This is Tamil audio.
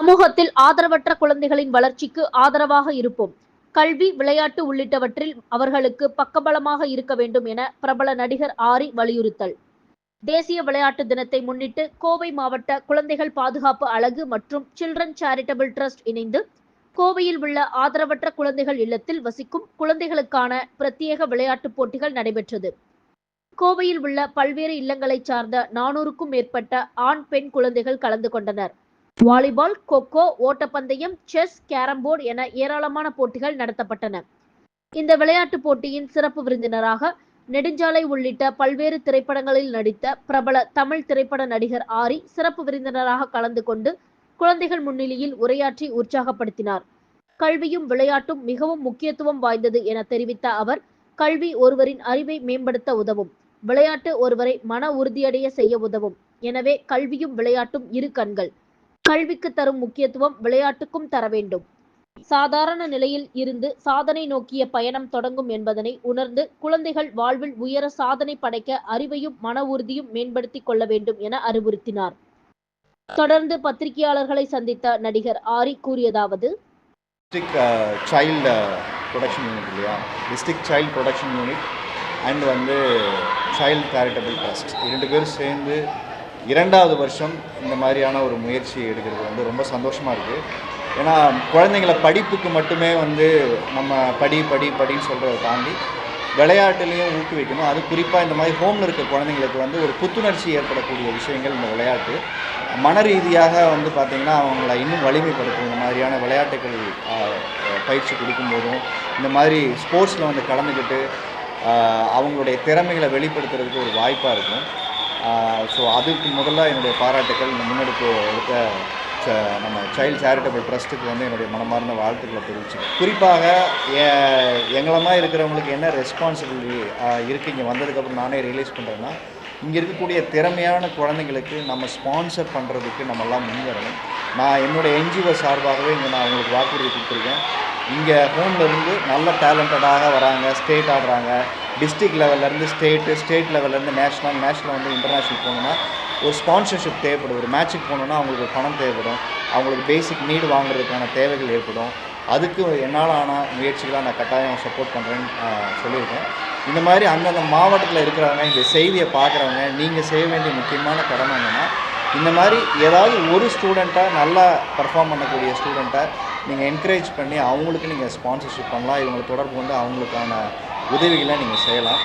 சமூகத்தில் ஆதரவற்ற குழந்தைகளின் வளர்ச்சிக்கு ஆதரவாக இருப்போம். கல்வி விளையாட்டு உள்ளிட்டவற்றில் அவர்களுக்கு பக்கபலமாக இருக்க வேண்டும் என பிரபல நடிகர் ஆரி வலியுறுத்தல். தேசிய விளையாட்டு தினத்தை முன்னிட்டு கோவை மாவட்ட குழந்தைகள் பாதுகாப்பு அழகு மற்றும் சில்ட்ரன் சேரிட்டபிள் ட்ரஸ்ட் இணைந்து கோவையில் உள்ள ஆதரவற்ற குழந்தைகள் இல்லத்தில் வசிக்கும் குழந்தைகளுக்கான பிரத்யேக விளையாட்டுப் போட்டிகள் நடைபெற்றது. கோவையில் உள்ள பல்வேறு இல்லங்களைச் சார்ந்த நானூறுக்கும் மேற்பட்ட ஆண் பெண் குழந்தைகள் கலந்து கொண்டனர். வாலிபால் கொக்கோ ஓட்டப்பந்தயம் செஸ் கேரம்போர்டு என ஏராளமான போட்டிகள் நடத்தப்பட்டன. இந்த விளையாட்டுப் போட்டியின் சிறப்பு விருந்தினராக நெடுஞ்சாலை உள்ளிட்ட பல்வேறு திரைப்படங்களில் நடித்த பிரபல தமிழ் திரைப்பட நடிகர் ஆரி சிறப்பு விருந்தினராக கலந்து கொண்டு குழந்தைகள் முன்னிலையில் உரையாற்றி உற்சாகப்படுத்தினார். கல்வியும் விளையாட்டும் மிகவும் முக்கியத்துவம் வாய்ந்தது என தெரிவித்த அவர் கல்வி ஒருவரின் அறிவை மேம்படுத்த உதவும் விளையாட்டு ஒருவரை மன உறுதியடைய செய்ய உதவும். எனவே கல்வியும் விளையாட்டும் இரு கண்கள். கல்விக்கு தரும் முக்கியத்துவம் விளையாட்டுக்கும் தர வேண்டும். சாதாரண நிலையில் இருந்து சாதனை நோக்கிய பயணம் தொடங்கும் என்பதனை உணர்ந்து குழந்தைகள் வாழ்வில் உயர சாதனை படைக்க அறிவையும் மன உறுதியும் மேம்படுத்திக் கொள்ள வேண்டும் என அறிவுறுத்தினார். தொடர்ந்து பத்திரிகையாளர்களை சந்தித்த நடிகர் ஆரி கூறியதாவது சைல்டு ப்ரொடக்ஷன் யூனிட் இல்லையா? District child protection unit and வந்து சைல்டு சேரிட்டபிள் ட்ரஸ்ட் இரண்டு பேரும் சேர்ந்து இரண்டாவது வருஷம் இந்த மாதிரியான ஒரு முயற்சி எடுக்கிறது வந்து ரொம்ப சந்தோஷமாக இருக்குது ஏன்னா குழந்தைங்கள படிப்புக்கு மட்டுமே வந்து நம்ம படி படி படின்னு சொல்கிறத தாண்டி விளையாட்டுலேயும் ஊக்குவிக்கணும். அது குறிப்பாக இந்த மாதிரி ஹோமில் இருக்க குழந்தைங்களுக்கு வந்து ஒரு புத்துணர்ச்சி ஏற்படக்கூடிய விஷயங்கள் இந்த விளையாட்டு. மன ரீதியாக வந்து பார்த்திங்கன்னா அவங்கள இன்னும் வலிமைப்படுத்தும். இந்த மாதிரியான விளையாட்டுகள் பயிற்சி கொடுக்கும்போதும் இந்த மாதிரி ஸ்போர்ட்ஸில் வந்து கலந்துக்கிட்டு அவங்களுடைய திறமைகளை வெளிப்படுத்துறதுக்கு ஒரு வாய்ப்பாக இருக்கும். ஸோ அதுக்கு முதல்ல என்னுடைய பாராட்டுக்கள் இந்த முன்னெடுப்பு எடுத்த ச- நம்ம சைல்டு சேரிட்டபிள் ட்ரஸ்ட்டுக்கு வந்து என்னுடைய மனமார்ந்த வாழ்த்துக்களை தெரிவிச்சுக்கேன் குறிப்பாக எங்களமாக எங்களை இருக்கிறவங்களுக்கு என்ன ரெஸ்பான்சிபிலிட்டி இருக்குது இங்கே வந்ததுக்கப்புறம் நானே ரியலைஸ் பண்ணுறேன்னா இங்கே இருக்கக்கூடிய திறமையான குழந்தைங்களுக்கு நம்ம ஸ்பான்சர் பண்ணுறதுக்கு நம்மெல்லாம் முன் வரணும் நான் என்னுடைய என்ஜிஓ சார்பாகவே இங்கே நான் அவங்களுக்கு வாக்குறுதி கொடுத்துருக்கேன். இங்கே ஹோம்ல இருந்து நல்ல டேலண்டடாக வராங்க ஸ்டேட் ஆடுறாங்க. டிஸ்ட்ரிக் லெவல்லேருந்து ஸ்டேட்டு ஸ்டேட் லெவல்லேருந்து நேஷ்னல் நேஷ்னல் வந்து இன்டர்நேஷ்னல் போகணுன்னா ஒரு ஸ்பான்சர்ஷிப் தேவைப்படும். ஒரு மேட்ச்சுக்கு போகணுன்னா அவங்களுக்கு பணம் தேவைப்படும். அவங்களுக்கு பேசிக் நீடு வாங்குறதுக்கான தேவைகள் ஏற்படும். அதுக்கு என்னால் ஆன முயற்சிகளாக நான் கட்டாயம் சப்போர்ட் பண்ணுறேன்னு சொல்லியிருக்கேன். இந்த மாதிரி அந்தந்த மாவட்டத்தில் இருக்கிறவங்க இந்த செய்தியை பார்க்குறவங்க நீங்கள் செய்ய வேண்டிய முக்கியமான கடமை என்னென்னா இந்த மாதிரி ஏதாவது ஒரு ஸ்டூடெண்ட்டாக நல்லா பர்ஃபார்ம் பண்ணக்கூடிய ஸ்டூடெண்ட்டை நீங்கள் என்கரேஜ் பண்ணி அவங்களுக்கு நீங்கள் ஸ்பான்சர்ஷிப் பண்ணலாம். இவங்களை தொடர்பு கொண்டு அவங்களுக்கான உதவிகளை நீங்கள் செய்யலாம்.